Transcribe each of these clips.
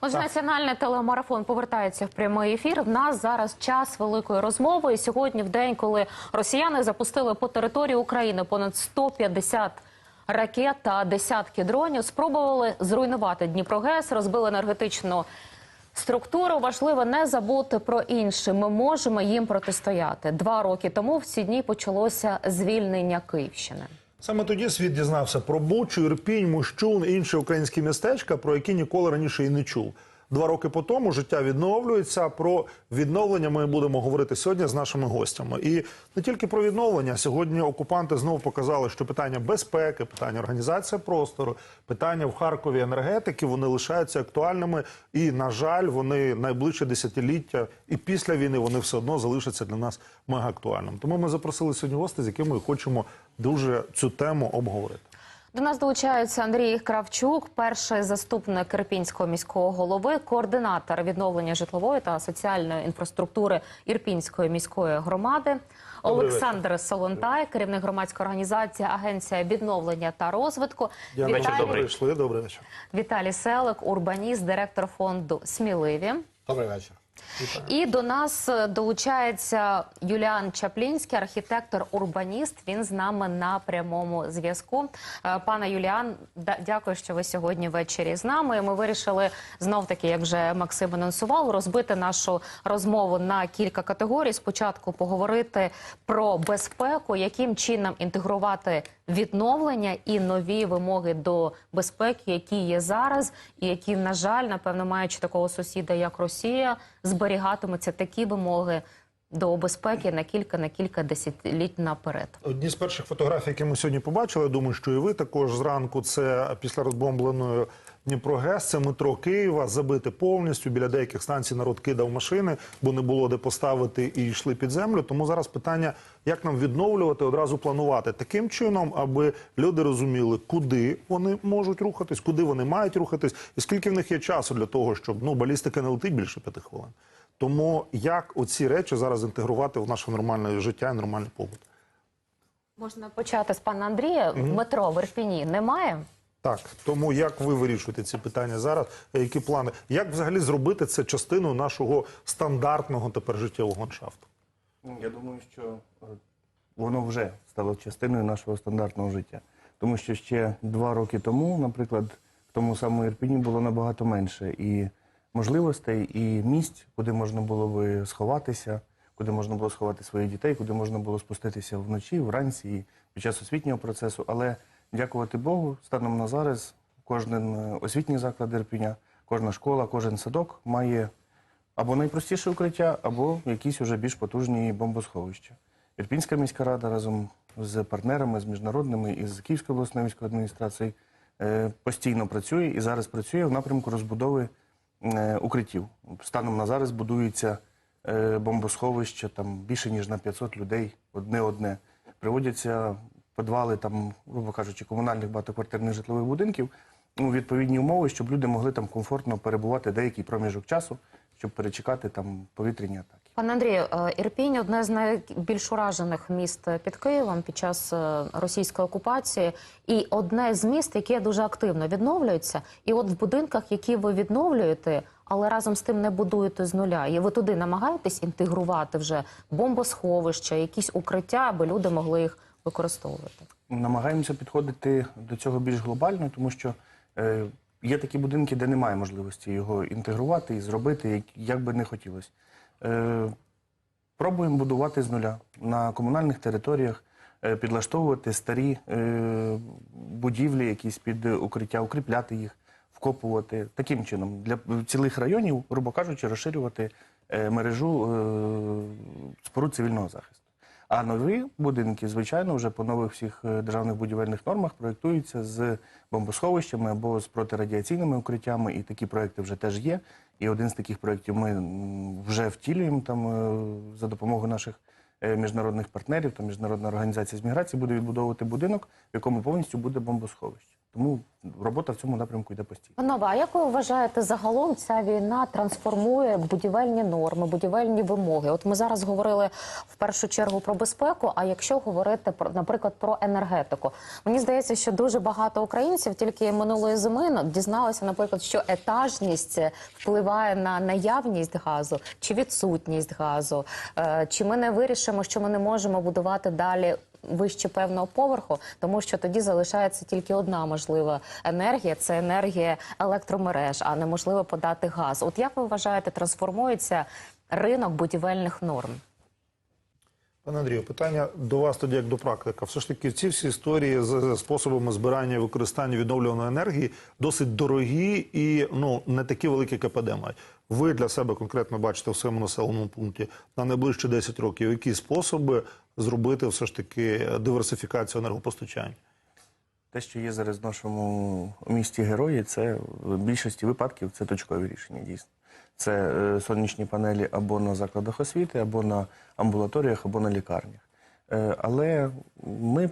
Отже, національний телемарафон повертається в прямий ефір. В нас зараз час великої розмови. І сьогодні, в день, коли росіяни запустили по території України понад 150 ракет та десятки дронів, спробували зруйнувати Дніпрогес, розбили енергетичну структуру. Важливо не забути про інше. Ми можемо їм протистояти. Два роки тому в ці дні почалося звільнення Київщини. Саме тоді світ дізнався про Бучу, Ірпінь, Мущун, інші українські містечка, про які ніколи раніше і не чув. Два роки по тому життя відновлюється. Про відновлення ми будемо говорити сьогодні з нашими гостями. І не тільки про відновлення. Сьогодні окупанти знову показали, що питання безпеки, питання організації простору, питання в Харкові енергетики вони лишаються актуальними. І, на жаль, вони найближче десятиліття і після війни вони все одно залишаться для нас мега актуальним. Тому ми запросили сьогодні гостей, з якими хочемо дуже цю тему обговорити. До нас долучається Андрій Кравчук, перший заступник Ірпінського міського голови, координатор відновлення житлової та соціальної інфраструктури Ірпінської міської громади. Олександр Солонтай, керівник громадської організації Агенція відновлення та розвитку. Дякую, Віталій, прийшли. Добрий вечір. Віталій Селик, урбаніст, директор фонду Сміливі. Добрий вечір. І до нас е, долучається Юліан Чаплінський, архітектор-урбаніст. Він з нами на прямому зв'язку. Е, Пане Юліан, дякую, що ви сьогодні ввечері з нами. Ми вирішили знов таки, як вже Максим анонсував, розбити нашу розмову на кілька категорій. Спочатку поговорити про безпеку, яким чином інтегрувати відновлення і нові вимоги до безпеки, які є зараз, і які, на жаль, напевно, маючи такого сусіда, як Росія, зберігатимуться такі вимоги до безпеки на кілька на кілька десятиліть наперед. Одні з перших фотографій, які ми сьогодні побачили, я думаю, що і ви також зранку. Це після розбомбленої Дніпрогес, це метро Києва, забите повністю. Біля деяких станцій народ кидав машини, бо не було де поставити і йшли під землю. Тому зараз питання, як нам відновлювати, одразу планувати таким чином, аби люди розуміли, куди вони можуть рухатись, куди вони мають рухатись, і скільки в них є часу для того, щоб ну балістика не летить більше п'яти хвилин. Тому як оці речі зараз інтегрувати в наше нормальне життя і нормальний побут? Можна почати з пана Андрія. Метро в Ірпіні немає. Так, тому як ви вирішуєте ці питання зараз? Е, Які плани? Як взагалі зробити це частиною нашого стандартного тепер життєвого ландшафту? Ну, Я думаю, що е, воно вже стало частиною нашого стандартного життя. Тому що ще два роки тому, наприклад, в тому самому Ірпіні було набагато менше і можливостей, і місць, куди можна було би сховатися, куди можна було сховати своїх дітей, куди можна було спуститися вночі, вранці під час освітнього процесу. Але дякувати Богу, станом на зараз кожен е, освітній заклад Ірпіня, кожна школа, кожен садок має або найпростіше укриття, або якісь уже більш потужні бомбосховища. Ірпінська міська рада разом з партнерами, з міжнародними і з Київською обласною міською адміністрацією е, постійно працює і зараз працює в напрямку розбудови е, укриттів. Станом на зараз будується бомбосховище там більше ніж на 500 людей одне-одне. Приводяться підвали там, грубо кажучи, комунальних багатоквартирних житлових будинків у відповідні умови, щоб люди могли там комфортно перебувати деякий проміжок часу, щоб перечекати там повітряні атаки. Пане Андрію, е, Ірпінь одне з найбільш уражених міст під Києвом під час е, російської окупації, і одне з міст, яке дуже активно відновлюється. І от в будинках, які ви відновлюєте, але разом з тим не будуєте з нуля, і ви туди намагаєтесь інтегрувати вже бомбосховища, якісь укриття, аби люди могли їх використовувати. Намагаємося підходити до цього більш глобально, тому що е, є такі будинки, де немає можливості його інтегрувати і зробити, як, як би не хотілося. Е, пробуємо будувати з нуля на комунальних територіях, е, підлаштовувати старі е, будівлі, якісь під укриття, укріпляти їх, вкопувати таким чином для цілих районів, грубо кажучи, розширювати е, мережу е, споруд цивільного захисту. А нові будинки, звичайно, вже по нових всіх е, державних будівельних нормах проєктуються з бомбосховищами або з протирадіаційними укриттями, і такі проекти вже теж є. І один з таких проєктів ми вже втілюємо там е, за допомогою наших е, міжнародних партнерів та міжнародна організація з міграції буде відбудовувати будинок, в якому повністю буде бомбосховище. Тому робота в цьому напрямку йде постійно. Панове, а як ви вважаєте, загалом ця війна трансформує будівельні норми, будівельні вимоги? От ми зараз говорили в першу чергу про безпеку. А якщо говорити про, наприклад, про енергетику, мені здається, що дуже багато українців тільки минулої зими ну, дізналися, наприклад, що етажність впливає на наявність газу чи відсутність газу. Е, Чи ми не вирішимо, що ми не можемо будувати далі вище певного поверху, тому що тоді залишається тільки одна можлива енергія це енергія електромереж, а неможливо подати газ. От як ви вважаєте, трансформується ринок будівельних норм? Пане Андрію, питання до вас тоді як до практика. Все ж таки, ці всі історії з способами збирання і використання відновлюваної енергії досить дорогі і ну не такі великі КПД мають. Ви для себе конкретно бачите в своєму населеному пункті на найближчі 10 років, які способи зробити все ж таки диверсифікацію енергопостачання? Те, що є зараз в нашому місті герої, це в більшості випадків це точкові рішення, дійсно. Це е, сонячні панелі або на закладах освіти, або на амбулаторіях, або на лікарнях. Е, але ми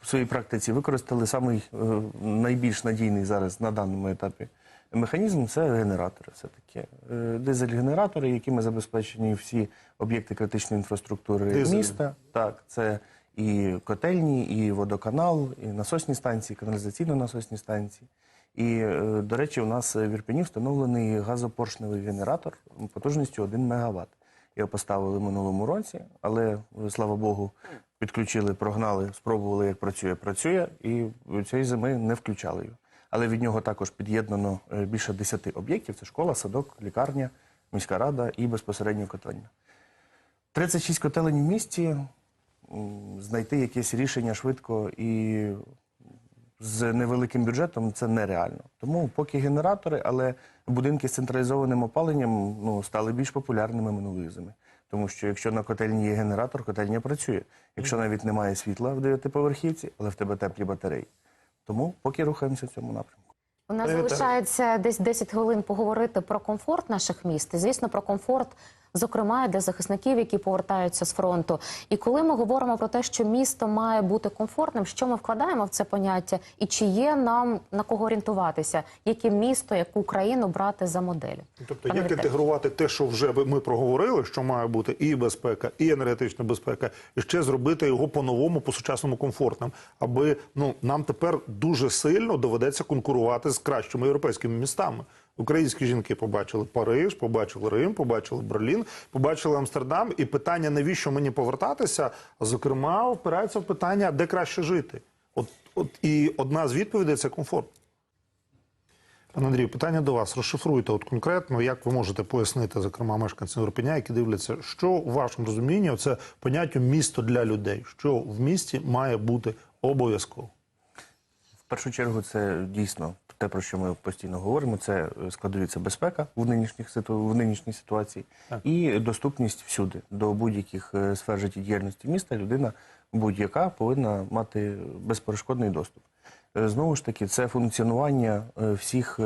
в своїй практиці використали самий е, найбільш надійний зараз на даному етапі механізм це генератори. Все таки дизель-генератори, якими забезпечені всі об'єкти критичної інфраструктури Дизель. міста. Так, це і котельні, і водоканал, і насосні станції, каналізаційно-насосні станції. І, е, до речі, у нас в Ірпені встановлений газопоршневий генератор потужністю 1 МВт. Його поставили в минулому році, але, е, слава Богу, підключили, прогнали, спробували, як працює, працює, і цієї зими не включали його. Але від нього також під'єднано е, більше 10 об'єктів: це школа, садок, лікарня, міська рада і безпосередньо котельня. 36 котелень в місті, знайти якесь рішення швидко і з невеликим бюджетом це нереально. Тому поки генератори, але будинки з централізованим опаленням ну, стали більш популярними минулої зими. Тому що якщо на котельні є генератор, котельня працює. Якщо навіть немає світла в дев'ятиповерхівці, але в тебе теплі батареї. Тому поки рухаємося в цьому напрямку. У нас Привіт, залишається десь 10 хвилин поговорити про комфорт наших міст. І, звісно, про комфорт, зокрема, для захисників, які повертаються з фронту. І коли ми говоримо про те, що місто має бути комфортним, що ми вкладаємо в це поняття, і чи є нам на кого орієнтуватися, яке місто, яку країну брати за модель? Тобто, Пане як інтегрувати те, що вже ми проговорили, що має бути і безпека, і енергетична безпека, і ще зробити його по-новому, по-сучасному комфортним, аби ну нам тепер дуже сильно доведеться конкурувати з кращими європейськими містами. Українські жінки побачили Париж, побачили Рим, побачили Берлін, побачили Амстердам. І питання, навіщо мені повертатися, зокрема, впирається в питання, де краще жити. От, от і одна з відповідей це комфорт. Пане Андрію, питання до вас. Розшифруйте от конкретно, як ви можете пояснити, зокрема, мешканцям Ірпеня, які дивляться, що у вашому розумінні це поняття місто для людей, що в місті має бути обов'язково. В першу чергу, це дійсно те, про що ми постійно говоримо. Це е, складові це безпека в нинішніх в нинішній ситуації Так. і доступність всюди до будь-яких е, сфер життєдіяльності міста. Людина будь-яка повинна мати безперешкодний доступ. Е, Знову ж таки, це функціонування всіх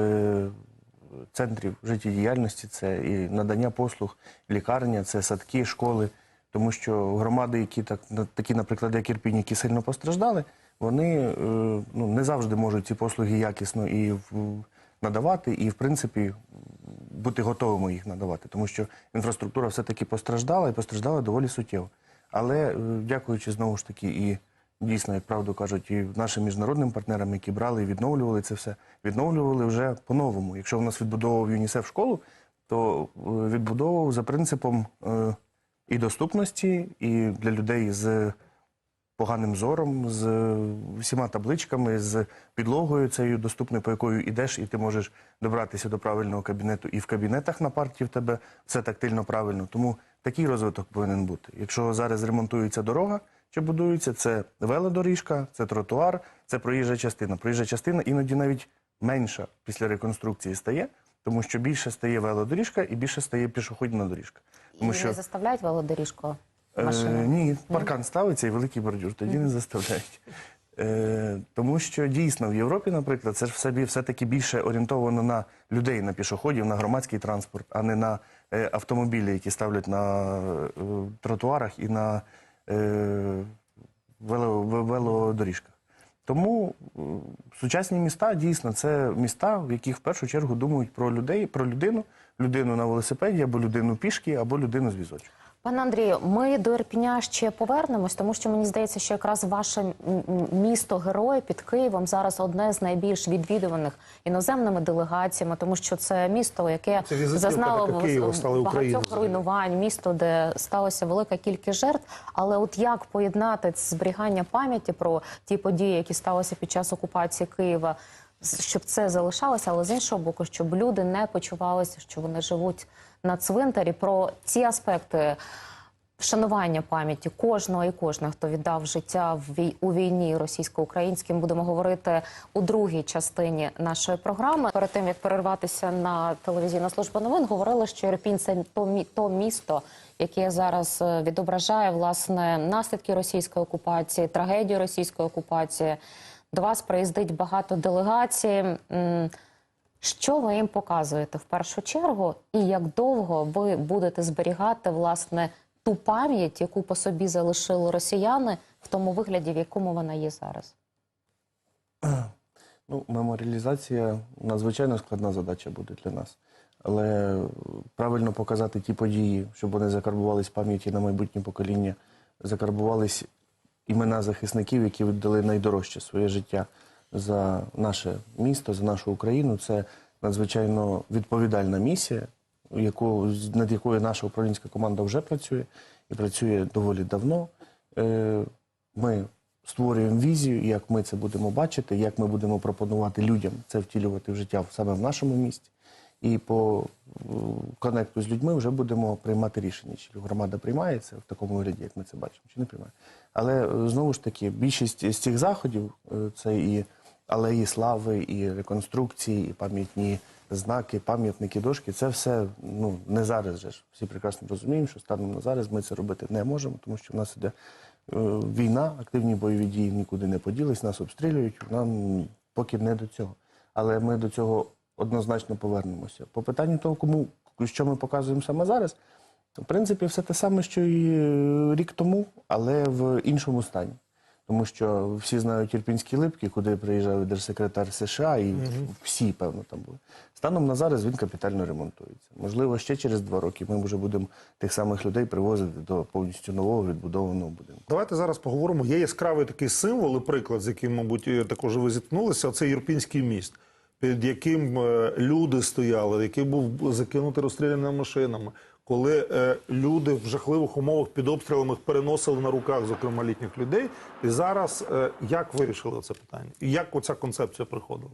центрів життєдіяльності, це і надання послуг, лікарня, це садки, школи. Тому що громади, які так такі, наприклад, як Ірпінь, які сильно постраждали, вони е, ну, не завжди можуть ці послуги якісно і надавати, і в принципі бути готовими їх надавати, тому що інфраструктура все-таки постраждала і постраждала доволі суттєво. Але е, дякуючи знову ж таки і дійсно, як правду кажуть, і нашим міжнародним партнерам, які брали і відновлювали це все, відновлювали вже по-новому. Якщо в нас відбудовував ЮНІСЕФ школу, то е, відбудовував за принципом і доступності, і для людей з поганим зором, з всіма табличками, з підлогою цією доступною, по якою йдеш, і ти можеш добратися до правильного кабінету. І в кабінетах на парті в тебе все тактильно правильно. Тому такий розвиток повинен бути. Якщо зараз ремонтується дорога чи будується, це велодоріжка, це тротуар, це проїжджа частина. Проїжджа частина іноді навіть менша після реконструкції стає, тому що більше стає велодоріжка і більше стає пішохідна доріжка. Тому і що не заставляють велодоріжку Е, ні, паркан ставиться і великий бордюр, тоді не заставляють. Е, тому що дійсно в Європі, наприклад, це ж в собі все-таки більше орієнтовано на людей, на пішоходів, на громадський транспорт, а не на е, автомобілі, які ставлять на е, тротуарах і на е, вело, велодоріжках. Тому м, сучасні міста дійсно це міста, в яких в першу чергу думають про людей, про людину, людину на велосипеді, або людину пішки, або людину з візочком. Пане Андрію, ми до Ірпіня ще повернемось, тому що мені здається, що якраз ваше місто герой під Києвом зараз одне з найбільш відвідуваних іноземними делегаціями, тому що це місто, яке Це зазнало багатьох руйнувань, місто, де сталося велика кількість жертв. Але от як поєднати зберігання пам'яті про ті події, які сталися під час окупації Києва, щоб це залишалося, але з іншого боку, щоб люди не почувалися, що вони живуть на цвинтарі, про ці аспекти вшанування пам'яті кожного і кожного, хто віддав життя у війні російсько-українській, ми будемо говорити у другій частині нашої програми. Перед тим як перерватися на телевізійну службу новин, говорили, що Ірпінь це то, мі- місто, яке зараз е, відображає власне наслідки російської окупації, трагедію російської окупації. До вас приїздить багато делегацій. Що ви їм показуєте в першу чергу, і як довго ви будете зберігати власне ту пам'ять, яку по собі залишили росіяни, в тому вигляді, в якому вона є зараз? Ну, меморіалізація надзвичайно складна задача буде для нас. Але правильно показати ті події, щоб вони закарбувались в пам'яті на майбутнє покоління, закарбувались імена захисників, які віддали найдорожче своє життя за наше місто, за нашу Україну. Це надзвичайно відповідальна місія, яку, над якою наша управлінська команда вже працює і працює доволі давно. Е, Ми створюємо візію, як ми це будемо бачити, як ми будемо пропонувати людям це втілювати в життя саме в нашому місті. І по е, конекту з людьми вже будемо приймати рішення, чи громада приймає це в такому вигляді, як ми це бачимо, чи не приймає. Але е, знову ж таки, більшість з цих заходів е, це і алеї слави, і реконструкції, і пам'ятні знаки, пам'ятники, дошки. Це все ну не зараз. Же ж всі прекрасно розуміємо, що станом на зараз ми це робити не можемо, тому що в нас іде війна, активні бойові дії нікуди не поділись, нас обстрілюють. Нам поки не до цього. Але ми до цього однозначно повернемося. По питанню того, кому що ми показуємо саме зараз, в принципі, все те саме, що і е, рік тому, але в іншому стані. Тому що всі знають Ірпінські липки, куди приїжджав держсекретар США, і всі, певно, там були. Станом на зараз він капітально ремонтується. Можливо, ще через два роки ми вже будемо тих самих людей привозити до повністю нового відбудованого будинку. Давайте зараз поговоримо. Є яскравий такий символ і приклад, з яким, мабуть, також ви зіткнулися. Це Єрпінський міст, під яким е, люди стояли, який був закинутий розстріляними машинами. Коли е, люди в жахливих умовах під обстрілами переносили на руках, зокрема літніх людей. І зараз е, як вирішили це питання? І як оця концепція приходила?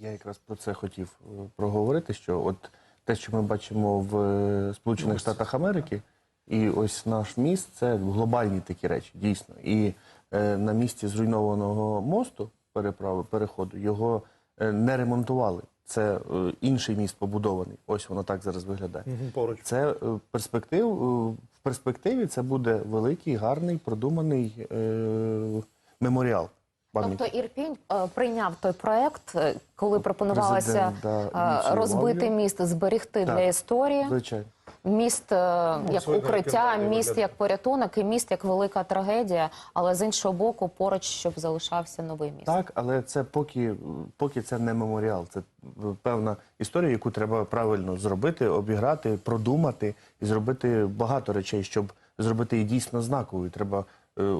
Я якраз про це хотів проговорити, що от те, що ми бачимо в Сполучених Штатах Америки, і ось наш міст це глобальні такі речі, дійсно. І е, на місці зруйнованого мосту переправи переходу його не ремонтували. Це е, інший міст побудований. Ось воно так зараз виглядає. Поруч. Це е, перспектив, е, в перспективі це буде великий, гарний, продуманий е, меморіал. Тобто Ірпінь е, прийняв той проект, е, коли пропонувалося Президент, да, е, розбити міст, зберегти Так. для історії. Звичайно. Міст е, як укриття, міст як порятунок і міст як велика трагедія, але з іншого боку, поруч щоб залишався новий міст. Так, але це поки, поки це не меморіал. Це певна історія, яку треба правильно зробити, обіграти, продумати і зробити багато речей, щоб зробити її дійсно знаковою. Треба е,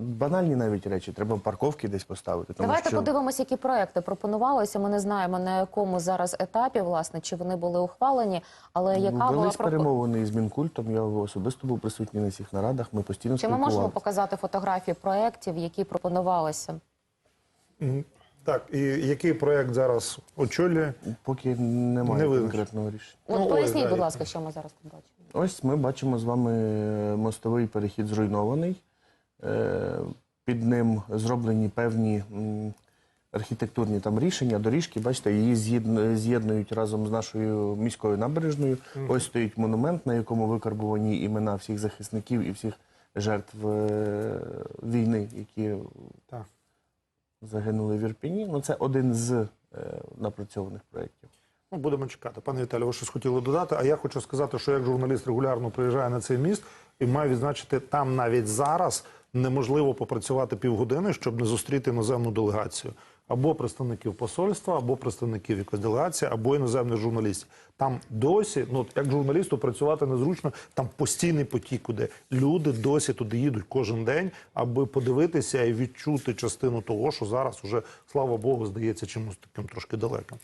банальні навіть речі, треба парковки десь поставити. Тому Давайте що подивимося, які проекти пропонувалися. Ми не знаємо на якому зараз етапі, власне, чи вони були ухвалені, але яка була велись пропо- перемовини із Мінкультом. Я особисто був присутній на цих нарадах. Ми постійно Чи ми можемо показати фотографії проєктів, які пропонувалися? Так, і який проект зараз очолює? Поки немає Не конкретного рішення. От Ну, поясніть, да, будь ласка, що ми зараз тут бачимо. Ось ми бачимо з вами мостовий перехід зруйнований. Е, Під ним зроблені певні архітектурні там рішення, доріжки. Бачите, її з'єднують разом з нашою міською набережною. Ось стоїть монумент, на якому викарбувані імена всіх захисників і всіх жертв е, війни, які Так. загинули в Ірпіні. Ну, це один з е, напрацьованих проєктів. Ну, будемо чекати. Пане Віталію, ви щось хотіли додати. А я хочу сказати, що як журналіст регулярно приїжджаю на цей міст, І маю відзначити, там навіть зараз неможливо попрацювати півгодини, щоб не зустріти іноземну делегацію. Або представників посольства, або представників якоїсь делегації, або іноземних журналістів. Там досі, ну як журналісту, працювати незручно. Там постійний потік, де люди досі туди їдуть кожен день, аби подивитися і відчути частину того, що зараз уже слава Богу здається чимось таким трошки далеким.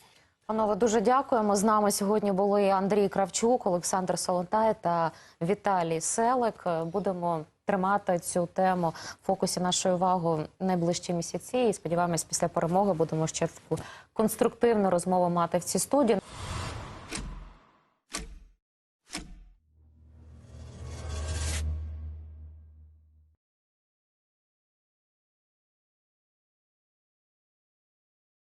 Панове, дуже дякуємо. З нами сьогодні були Андрій Кравчук, Олександр Солонтай та Віталій Селик. Будемо тримати цю тему в фокусі нашої уваги найближчі місяці. І сподіваємось, після перемоги будемо ще таку конструктивну розмову мати в цій студії.